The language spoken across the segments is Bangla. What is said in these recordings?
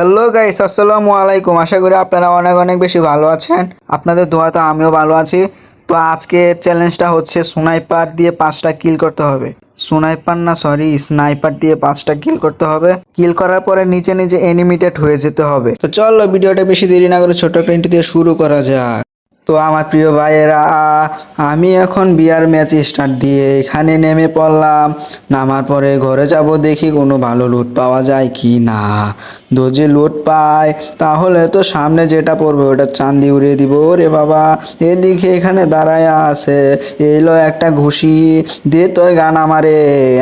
হ্যালো গাইস আসসালামু আলাইকুম। আশা করি আপনারা অনেক অনেক বেশি ভালো আছেন। আপনাদের দোয়া তো আমিও ভালো আছি। তো আজকে চ্যালেঞ্জটা হচ্ছে সুনাইপার দিয়ে পাঁচটা কিল করতে হবে। সুনাইপার না সরি স্নাইপার দিয়ে পাঁচটা কিল করতে হবে। কিল করার পরে নিচে নিচে এনিমিটেড হয়ে যেতে হবে। তো চলো, ভিডিওটা বেশি দেরি না করে ছোট প্রিন্ট দিয়ে শুরু করা যাক। তো আমার প্রিয় ভাইয়েরা, আমি এখন বিয়ার ম্যাচ স্টার্ট দিয়ে এখানে নেমে পড়লাম। নামার পরে ঘরে যাব দেখি কোনো ভালো লুট পাওয়া যায় কি না যদি লুট পাই, তাহলে তো সামনে যেটা পড়বে ওটা চান্দি উড়িয়ে দিব। রে বাবা, এদিকে এখানে দাঁড়ায় আছে। এলো একটা ঘুষি। দে তোর গান আমারে,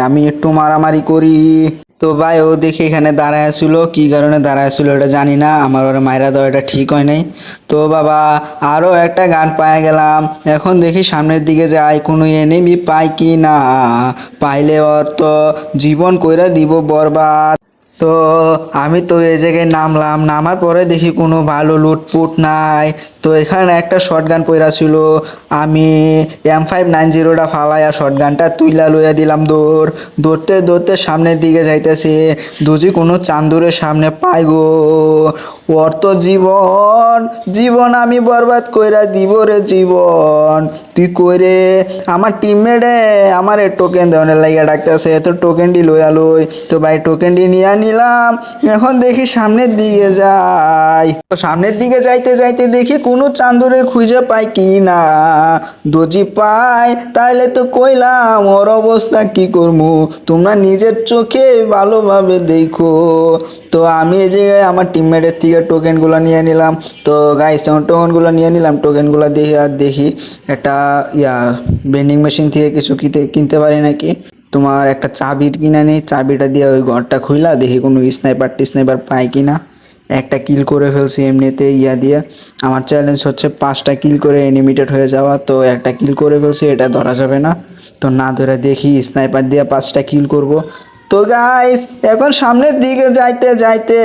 আমি একটু মারামারি করি। তো ভাই, ও দেখি এখানে দাঁড়ায় ছিল কি কারণে দাঁড়ায় ছিল এটা জানি না, আমার ওরা মায়েরা দেওয়া এটা ঠিক হয় নাই। তো বাবা আরও একটা গান পায়ে গেলাম। এখন দেখি সামনের দিকে যাই, কোনো এনিমি পাই কি না? পাইলে ওর তো জীবন কইরা দিব বরবাদ। তো আমি তো এই জায়গায় নামলাম, নামার পরে দেখি কোনো ভালো লুটপুট নাই। তো এখানে একটা শর্ট গান পইরা ছিল। আমি এম ফাইভ নাইন জিরোটা ফালাইয়া শর্ট গানটা তুইলা লইয়া দিলাম দৌড়। দৌড়তে দৌড়তে সামনের দিকে যাইতেছে। দুজি কোনো চান্দুরের সামনে পাই গো। ওর তো জীবন জীবন আমি বরবাদ কইরা দিব রে জীবন। তুই কইরে আমার টিমমেটে আমার টোকেন দেওয়ানের লাগিয়া ডাকতেছে। তো টোকেনটি লইয়া লই। তো ভাই টোকেনটি নিয়ে নিলাম। এখন দেখি সামনের দিকে যাই। তো সামনের দিকে যাইতে যাইতে দেখি কোনো চান্দুরে খুঁজে পাই কি না? দজি পাই, তাইলে তো কইলাম ওর অবস্থা কি করব তোমরা নিজের চোখে ভালোভাবে দেখো। তো আমি এই জায়গায় আমার টিমমেটের থেকে টোকেনগুলো নিয়ে নিলাম। তো গাইস যখন টোকেনগুলো নিয়ে নিলাম টোকেনগুলো দেখি আর দেখি একটা ইয়া বেন্ডিং মেশিন থেকে কিছু কিনতে কিনতে পারি নাকি? তোমার একটা চাবির কিনা নেই, চাবিটা দিয়ে ওই ঘরটা খুইলা, দেখি কোনো স্নাইপার টিস্নাইপার পাই কিনা। একটা কিল করে ফেলছি এমনিতে ইয়া দিয়ে। আমার চ্যালেঞ্জ হচ্ছে পাঁচটা কিল করে এনিমিটেড হয়ে যাওয়া, তো একটা কিল করে ফেলছি, এটা ধরা যাবে না। তো না ধরে দেখি স্নাইপার দিয়ে পাঁচটা কিল করব। তো গাইস এখন সামনের দিকে যাইতে যাইতে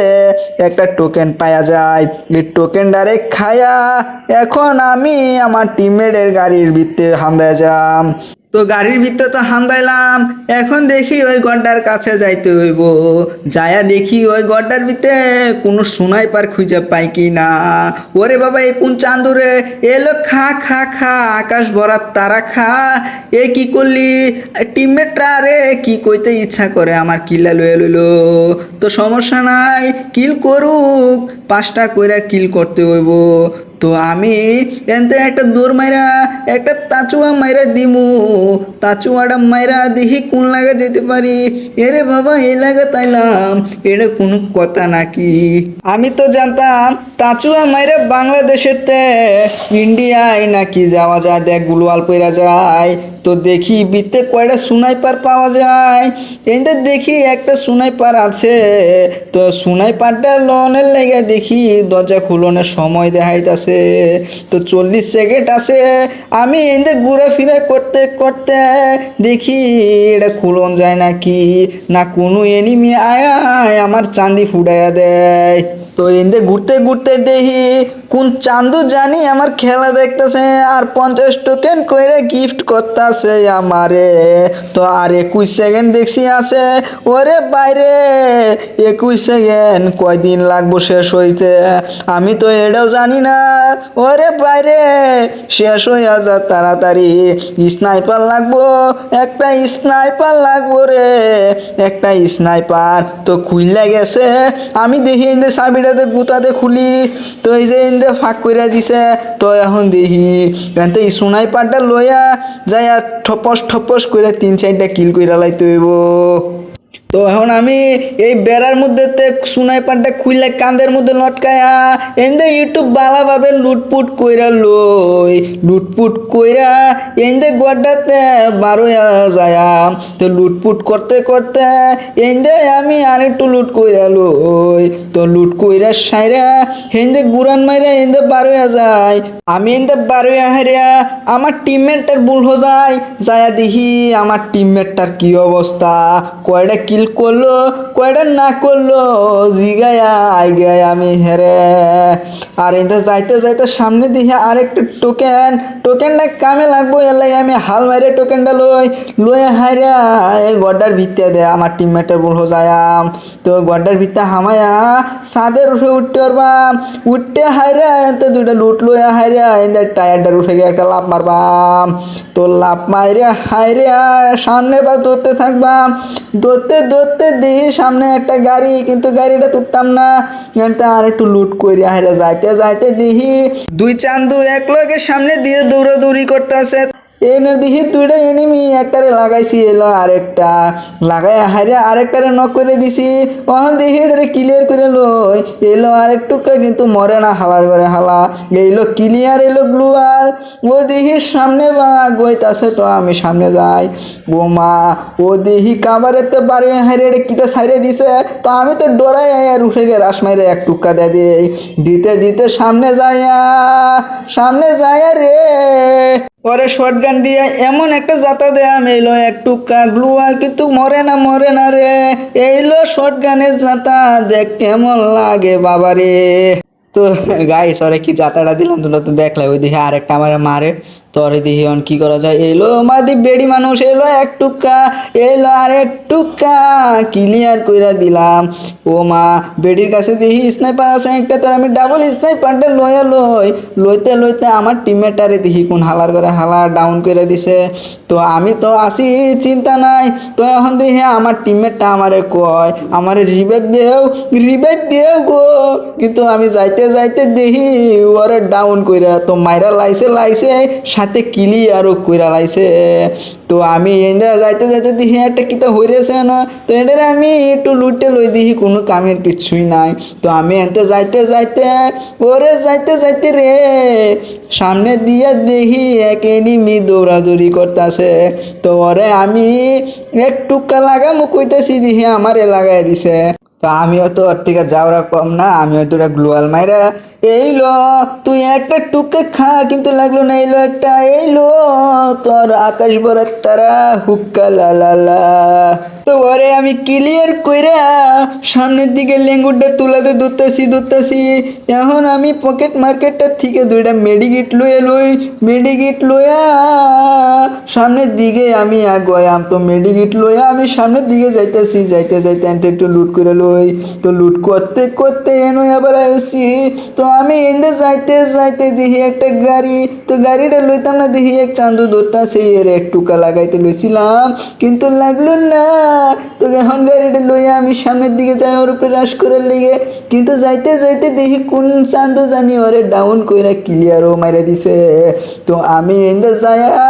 একটা টোকেন পাওয়া যায়। এই টোকেন ডাইরেক্ট খায়া, এখন আমি আমার টিমমেটের গাড়ির ভিতরে হান্দায় যাম। তো গাড়ির ভিতরে তো হান্দাইলাম এখন দেখি ওই গড্ডার কাছে যাইতে হইব। যায়া দেখি ওই গড্ডার ভিতরে কোনো সোনাই পার খুঁজে পাই কি না ওরে বাবা এ কোন চান্দুরে? এলো খা খা খা, আকাশ ভরার তারা খা। এ কি করলি? টিমমেটরা রে কি কইতে ইচ্ছা করে? আমার কিল্লা লয়ে লইলো। তো সমস্যা নাই, কিল করুক, পাঁচটা কইরা কিল করতে হইব। তো আমি এনতে একটা দৌড় মাইরা, একটা তাচুয়া মাইরা দিমু। তাচুয়াটা মাইরা দেখি কোন লাগা যেতে পারি? এরে বাবা, এই লাগা তাইলাম। এটা কোনো কথা নাকি? আমি তো জানতাম তাচুয়া মাইরা বাংলাদেশেতে, ইন্ডিয়ায় নাকি যাওয়া যায়, দেখ গুলোয়াল পইরা যায়। তো দেখি বিতে কয়টা সুনাইপার পাওয়া যায়? এতে দেখি একটা সুনাইপার আছে। তো সুনাইপারটা লনের লেগে দেখি দরজা খুলনের সময় দেখাইতাছে। তো চল্লিশ সেকেন্ড আছে। আমি এতে ঘুরে ফিরে করতে করতে দেখি এটা খুলন যায় নাকি? না কোনো এনিমি আয় আমার চান্দি ফুটাইয়া দেয়। তো এতে ঘুরতে ঘুরতে দেখি, কোন চান্দু জানি আমার খেলা দেখতেছে আর পঞ্চাশ টোকেন কইরে গিফট করতেছে আমারে। তো আর একুশ সেকেন্ড দেখছি আছে, ওরে বাইরে, একুশ সেকেন্ড কয়দিন লাগবো শেষ হইতে? আমি তো এটাও জানি না, ওরে বাইরে, শেষ হইয়া যা তাড়াতাড়ি। স্নাইপার লাগবো, একটা স্নাইপার লাগবো রে, একটা স্নাইপার তো খুললে গেছে। আমি দেখি ইন্দে চাবিটাতে বুতাতে খুলি তো এই যে ইন্দে ফাঁক করে দিছে তো এখন দেখি তো এই সোনাই পাটটা লইয়া যাইয়া ঠপস ঠপস করে তিন চারটা কিল করে লাইতে হইব। তো এখন আমি এই বেড়ার মধ্যে তে সুনাইপারটা খুললে কান্দের মধ্যে লটকায়া এন্দে ইউটিউব বালাভাবে লুটপুট কইরা লই, লুটপুট কইরা এন্দে গড্ডাতে বারোয়া যায়া। তো লুটপুট করতে করতে এন্দে আমি আরেকটু লুট কইরা লই, তো লুট কইরা সাইরা হেন্দে গুরান মাইরা এন্দে বারোয়া যায়। আমি এন্দে বারোয়া হারিয়া আমার টিমমেটটার ভুল হয়ে যায়। যায়া দেখি আমার টিমমেটটার কি অবস্থা কয়টা কিল করল কয়টা না করল, জিগায়া আই গায় আমি হেরে। আর এতে যাইতে যাইতে সামনে দিয়ে আরেকটা টোকেন টোকেনটা কামে লাগবো, এর লাগে আমি হাল মারে টোকেনটা লই লয়ে হাইরা এই গড্ডার ভিত্তে দে, আমার টিমমেটের বল যায়াম তো গড্ডার ভিত্তে হামায়া সাদের উঠে উঠতে পারবাম উঠতে হাইরা এতে দুইটা লুট লইয়া হাইরা এতে টায়ারটার উঠে গিয়ে একটা লাভ মারবাম তো লাভ মাইরে হাইরে সামনে বা দৌড়তে থাকবাম দৌড়তে দৌড়তে দিই, সামনে একটা গাড়ি, কিন্তু গাড়িটা তুলতাম না। আর একটু লুট করি আহ যাইতে যাইতে দিহি। দুই চান্দু এক লোকের সামনে দিয়ে দৌড়াদৌড়ি করতেছে। এনে দেখি দুইটা এনিমি একটারে লাগাইছি, এলো আরেকটা। লাগাই হাইরে আরেকটারে নক করে দিছি। ওখান দেখি এটারে ক্লিয়ার করে লই। এলো আরেকটুকা কিন্তু মরে না, হালার করে হালা। এইলো ক্লিয়ার এলো গ্লুয়াল ও দেখি সামনে বা গইতাছে তো আমি সামনে যাই। ও মা ও দেখি কাবারেতে বাড়ি হাইরে এটা কিতে সাইরে দিছে। তো আমি তো ডরাই আর উঠে গে রাস মাইরে এক টুক্কা দিয়ে দিই। দিতে দিতে সামনে যাইয়া সামনে যাইয়া রে। পরে শর্টগান দিয়ে এমন একটা জাতা দেয়া মেলো এক টুকা আর কিন্তু মরে না মরে না রে। এইলো শর্টগানের জাতা দেখ কেমন লাগে বাবারে। তো গাই সরে কি জাতাটা দিলাম তো দেখলে ওই দিকে আরেকটা আমার মারে। তোরে দিহি অন কি করা যায়? এলো মাদি বেড়ি মানুষ, এলো এক টুকা এলো আর এক টুকা ক্লিয়ার কইরা দিলাম। ও মা, বেডির কাছে দেখি স্নাইপার আছে, একটা তোর আমি ডাবল স্নাইপারটা লইয়া লই। লইতে লইতে আমার টিমমেটারে দেখি কোন হালার করে হালার ডাউন করে দিছে। তো আমি তো আসি চিন্তা নাই। তো এখন দেখি আমার টিমমেটটা আমারে কয়, আমারে রিভাইভ দেও রিভাইভ দেও গো। কিন্তু আমি যাইতে যাইতে দেখি ওরে ডাউন কইরা তো মাইরা লাইছে লাইছে সাথে কিলি আরও কইরা লাইছে। তো আমি এন্দ্রা যাইতে যাইতে দেখি একটা কিতা হইরেছে না। তো এদের আমি একটু লুটে লই দেখি, কোনো কামের কিছুই নাই। তো আমি এনতে যাইতে যাইতে, ওরে যাইতে যাইতে রে, সামনে দিয়ে দেখি এক এনিমি দৌড়াদৌড়ি করতেছে। তো ওরে আমি এক টুকা লাগামো কইতেছি দেখি, আমারে লাগাই দিছে। তো আমিও তো ওর থেকে যাওয়া কম না, আমিও তোরা গ্লোয়াল মাইরা, এই লো, তুই একটা টুকে খা, কিন্তু লাগল না এই লো একটা, এই লো, তোর আকাশ বরাত তারা হুক্কা লা। তো ওরে আমি ক্লিয়ার কইরা সামনের দিকে লেঙ্গুরটা তুলাতে দুতাছি দুতাছি এখন আমি পকেট মার্কেটটা থেকে দুইটা মেডিকিট লইয়া লই মেডিকিট লইয়া সামনের দিকে আমি আগাম তো মেডিকিট লইয়া আমি সামনের দিকে যাইতেছি, যাইতে যাইতে আনতে একটু লুট করে লই। তো লুট করতে করতে এনো আবার আইসি তো আমি এনে যাইতে যাইতে দেখি একটা গাড়ি। তো গাড়িটা লইতাম না দেখি এক চান্দু ধরতাছে, এর এক টুকা লাগাইতে লইছিলাম। কিন্তু লাগল না। তো এখন গাড়িটা লইয়া আমি সামনের দিকে যাই, ওর উপরে রাশ করে লেগে। কিন্তু যাইতে যাইতে দেখি কোন চান্দু জানি ওরে ডাউন কইরা ক্লিয়ারও মাইরা দিছে। তো আমি এনে যাইয়া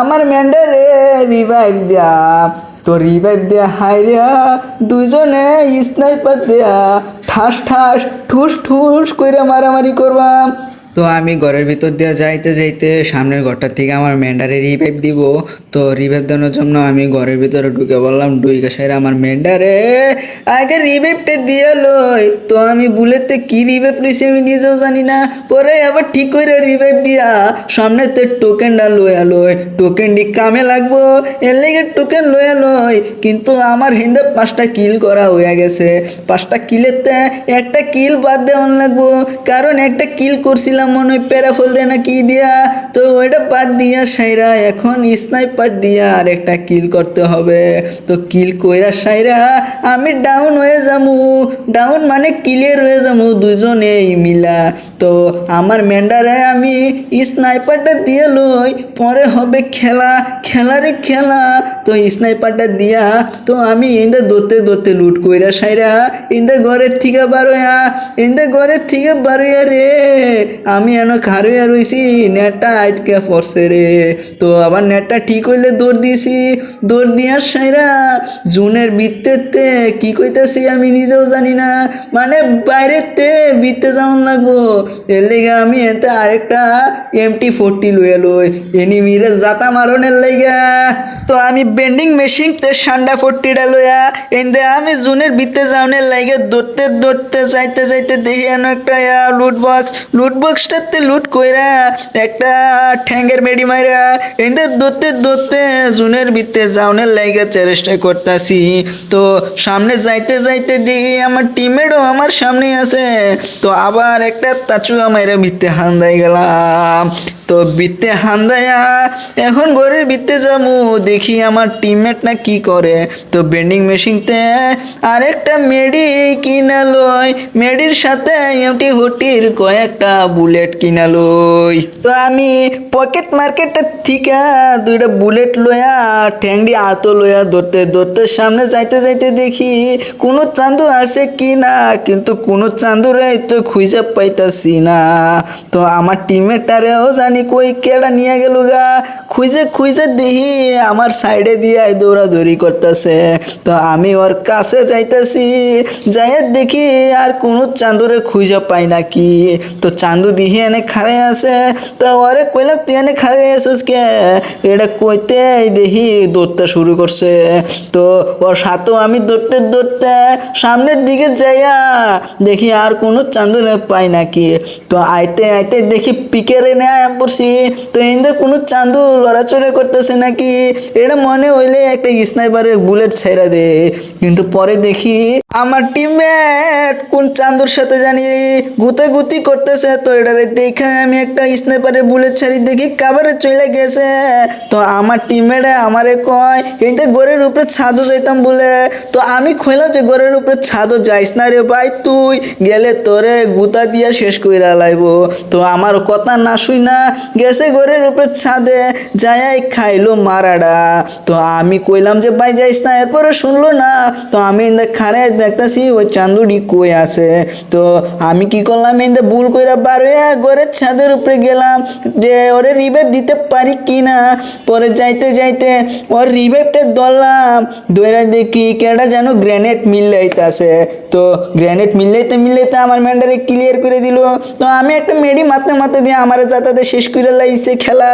আমার ম্যান্ডারে রিভাইভ দিয়া। তো রিভাইভ দেয়া হাইরিয়া দুইজনে স্নাইপার দেয়া ঠাস ঠাস, ঠুস ঠুস কইরা মারামারি করবাম। তো আমি ঘরের ভিতর দিয়ে যাইতে যাইতে সামনের ঘরটার থেকে আমার মেন্ডারে রিভাইভ দিব। তো রিভাইভ দেওয়ার জন্য আমি ঘরের ভিতরে ঢুকে বললাম ডুইকা সাইরে আমার মেন্ডারে আগে রিভাইভটা দিয়ে লই। তো আমি বুলেতে কি রিভাইভ লইছি আমি নিজেও জানি না। পরে আবার ঠিক করে রিভাইভ দিয়া সামনে তো টোকেনটা লইয়া লই। টোকেনটি কামে লাগবো, এর লেগে টোকেন লইয়া লই। কিন্তু আমার হিন্দে পাঁচটা কিল করা হয়ে গেছে। পাঁচটা কিলেতে একটা কিল বাদ দেওয়ান লাগবো। কারণ একটা কিল করছিলাম মনে হয় প্যারাফল দেয় না, কি দিয়া? তো ওইটা বাদ দিয়া সাইরা, এখন স্নাইপার দিয়া আর একটা কিল করতে হবে। তো কিল কইরা সাইরা, আমি ডাউন হয়ে যামু। ডাউন মানে ক্লিয়ার হয়ে যামু দুজনেই মিলা। তো আমার মেন্ডারে আমি স্নাইপারটা দিয়ে লই, পরে হবে খেলা খেলারে খেলা। তো স্নাইপারটা দিয়া, তো আমি ইন্দে দৌড়তে দৌড়তে লুট কইরা সাইরা, ইন্দে ঘরের থেকে বারোয়া ইন্দে ঘরের থেকে বারোয়া রে। আমি এন খারুয়া রইছি নেটটা আটকে পড়ছে রে। তো আবার নেটটা ঠিক হইলে দৌড় দিয়েছি। দৌড় দিয়ার সাইরা জুনের বৃত্তেতে কি কইতেছি আমি নিজেও জানি না। মানে বাইরেতে বৃত্তে যেমন লাগবো। এর লেগে আমি এতে আরেকটা এমটি ফোরটি লইয়া লই এনিমিরে জাতা মারনের লেগা। তো আমি বেন্ডিং মেশিন তে সান্ডা ফোরটিটা লইয়া এন্দে আমি জুনের ভিতরে যাওনের লাগে দৌড়তে দৌড়তে যাইতে যাইতে দেখি এন একটা লুট বক্স লুট বক্সটাতে লুট কইরা একটা ঠ্যাঙ্গের মেডি মাইরা এন্দে দৌড়তে দৌড়তে জুনের ভিতরে যাওনের লাগে চেষ্টা করতেছি। তো সামনে যাইতে যাইতে দেখি আমার টিমমেটও আমার সামনে আছে। তো আবার একটা তাচুয়া মাইরা ভিতরে হান্দাই গেলাম। তো বিত্তে হান্দায়া এখন ঘরের বিত্তে যাব দেখি আমার টিমমেট না কি করে? তো বেন্ডিং মেশিনতে আরেকটা মেডি কিনা মেডির সাথে এমটি হুটির কয়েকটা বুলেট কিনা লই। তো আমি পকেট মার্কেটের থেকে দুইটা বুলেট লইয়া ঠ্যাংডি আতো লইয়া ধরতে ধরতে সামনে যাইতে যাইতে দেখি কোনো চান্দু আছে কি না কিন্তু কোনো চান্দুরে তো খুঁজে পাইতাছি না। তো আমার টিমেটারেও জানি কই, কেডা নিয়ে গেল গা? খুঁজে খুঁজে দেখি আমার সাইডে দিয়ে দৌড়াদৌড়ি করতেছে। তো আমি ওর কাছে যাইতেছি যাই দেখি আর কোনো চান্দুরে খুঁজে পাই না কি। তো চান্দু দিহি এনে খাড়াই আছে। তো ওরে কইলাম, তুই এনে খাড়াই আসিস কে? এটা কইতে দেখি দৌড়তে শুরু করছে। তো ওর সাথেও আমি দৌড়তে দৌড়তে সামনের দিকে যাইয়া দেখি আর কোনো চান্দুরে পাই নাকি তো আইতে আইতে দেখি পিকেরে নেয় পড়ছি। তো এদের কোনো চান্দু লড়াচড়া করতেছে নাকি এটা মনে হইলে একটা স্নাইপারের বুলেট ছেড়া দে। কিন্তু পরে দেখি আমার টিমমেট কোন চান্দুর সাথে জানি গুতে গুতি করতেছে। তো এটারে দেখে আমি একটা স্নাইপারের বুলেট ছাড়ি দেখি কাবারে চলে গেছে। তো আমার টিমমেটে আমারে কয় কিন্তু গোরের উপরে ছাদও যাইতাম বলে, তো আমি কইলাম যে গোরের উপরে ছাদও যাইস না রে ভাই, তুই গেলে তোরে গুতা দিয়া শেষ কইরা লাইব। তো আমার কথা না শুই না গেছে গোরের উপরে ছাদে যাই খাইলো মারাডা। তো আমি কইলাম যে, ভাই যাইস না, এরপরে শুনলো না। তো আমি ইন্দে খারে দেখতাছি, ওই চান্দুডি কই আছে? তো আমি কি করলাম, ইন্দে ভুল কইরা বার হইয়া গোরের ছাদের উপরে গেলাম যে, ওরে রিভাইভ দিতে পারি কি না পরে যাইতে যাইতে ওর রিভাইভটা ধরলাম দইরা দেখি কেডা যেন গ্রেনেড মিলাইতাছে। তো গ্রেনেড মিলাইতে মিলাইতে আমার ম্যান্ডারে ক্লিয়ার করে দিল। তো আমি একটা মেডি মারতে মারতে দিয়ে আমার যাতাতে শেষ করে লাইছে খেলা।